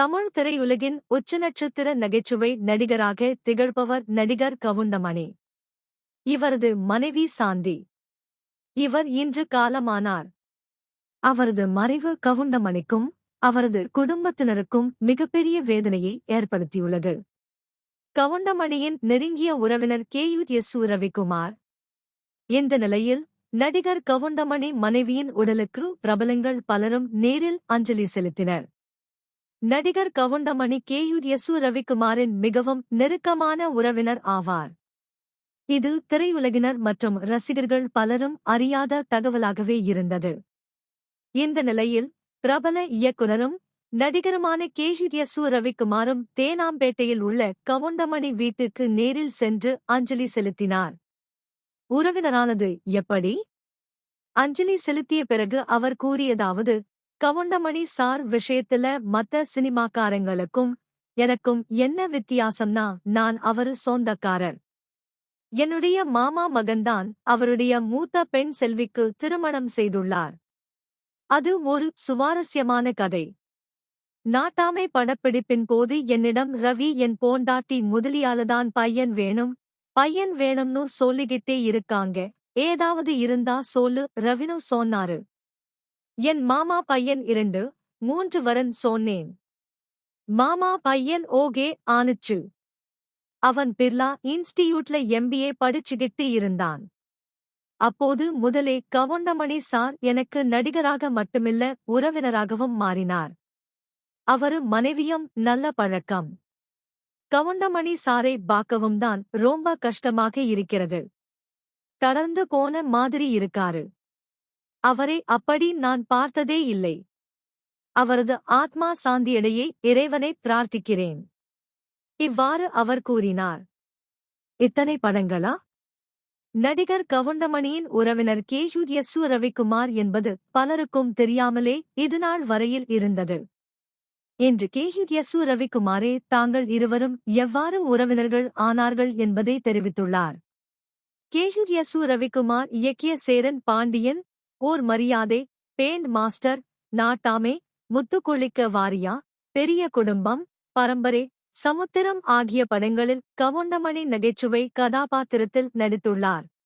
தமிழ் திரையுலகின் உச்ச நட்சத்திர நகைச்சுவை நடிகராக திகழ்பவர் நடிகர் கவுண்டமணி. இவரது மனைவி சாந்தி. இவர் இன்று காலமானார். அவரது மறைவு கவுண்டமணிக்கும் அவரது குடும்பத்தினருக்கும் மிகப்பெரிய வேதனையை ஏற்படுத்தியுள்ளது. கவுண்டமணியின் நெருங்கிய உறவினர் கே. யு. எஸ் ரவிக்குமார் இந்த நிலையில் நடிகர் கவுண்டமணி மனைவியின் உடலுக்கு பிரபலங்கள் பலரும் நேரில் அஞ்சலி செலுத்தினர். நடிகர் கவுண்டமணி கே யு எசு ரவிக்குமாரின் மிகவும் நெருக்கமான உறவினர் ஆவார். இது திரையுலகினர் மற்றும் ரசிகர்கள் பலரும் அறியாத தகவலாகவே இருந்தது. இந்த நிலையில் பிரபல இயக்குனரும் நடிகருமான கேஷிட் எஸ் ரவிக்குமாரும் தேனாம்பேட்டையில் உள்ள கவுண்டமணி வீட்டுக்கு நேரில் சென்று அஞ்சலி செலுத்தினார். உறவினரானது எப்படி? அஞ்சலி செலுத்திய பிறகு அவர் கூறியதாவது கவுண்டமணி சார் விஷயத்துல மத்த சினிமாக்காரங்களுக்கும் எனக்கும் என்ன வித்தியாசம்னா நான் அவரு சொந்தக்காரர். என்னுடைய மாமா மகன்தான் அவருடைய மூத்த பெண் செல்விக்கு திருமணம் செய்துள்ளார். அது ஒரு சுவாரஸ்யமான கதை. நாட்டாமை படப்பிடிப்பின் போது என்னிடம் ரவி என் போண்டாட்டி முதலியாலதான் பையன் வேணும் பையன் வேணும்னு சொல்லிக்கிட்டே இருக்காங்க ஏதாவது இருந்தா சொல்லு ரவினு சொன்னாரு. என் மாமா பையன் இரண்டு மூன்று வரன் சொன்னேன். மாமா பையன் ஓகே ஆனுச்சு அவன் பிர்லா இன்ஸ்டியூட்ல எம்பிஏ படிச்சுகிட்டு இருந்தான். அப்போது முதலே கவுண்டமணி சார் எனக்கு நடிகராக மட்டுமில்ல உறவினராகவும் மாறினார். அவரு மனைவியும் நல்ல பழக்கம். கவுண்டமணி சாரை பார்க்கவும் தான் ரொம்ப கஷ்டமாக இருக்கிறது. தளர்ந்து போன மாதிரி இருக்காரு. அவரை அப்படி நான் பார்த்ததே இல்லை. அவரது ஆத்மா சாந்தியடையே இறைவனை பிரார்த்திக்கிறேன். இவ்வாறு அவர் கூறினார். இத்தனை படங்களா? நடிகர் கவுண்டமணியின் உறவினர் கேஷூர் எஸ் ரவிக்குமார் என்பது பலருக்கும் தெரியாமலே இதுநாள் வரையில் இருந்தது. என்று கேஷூர் எஸ் ரவிக்குமாரே தாங்கள் இருவரும் எவ்வாறு உறவினர்கள் ஆனார்கள் என்பதை தெரிவித்துள்ளார். கேஷூர் எஸ் ரவிக்குமார் இயக்கிய சேரன் பாண்டியன் ஓர் மரியாதை பேண்ட் மாஸ்டர் நாட்டாமே முத்துக்குளிக்க வாரியா பெரிய குடும்பம் பரம்பரை சமுத்திரம் ஆகிய படங்களில் கவுண்டமணி நகைச்சுவை கதாபாத்திரத்தில் நடித்துள்ளார்.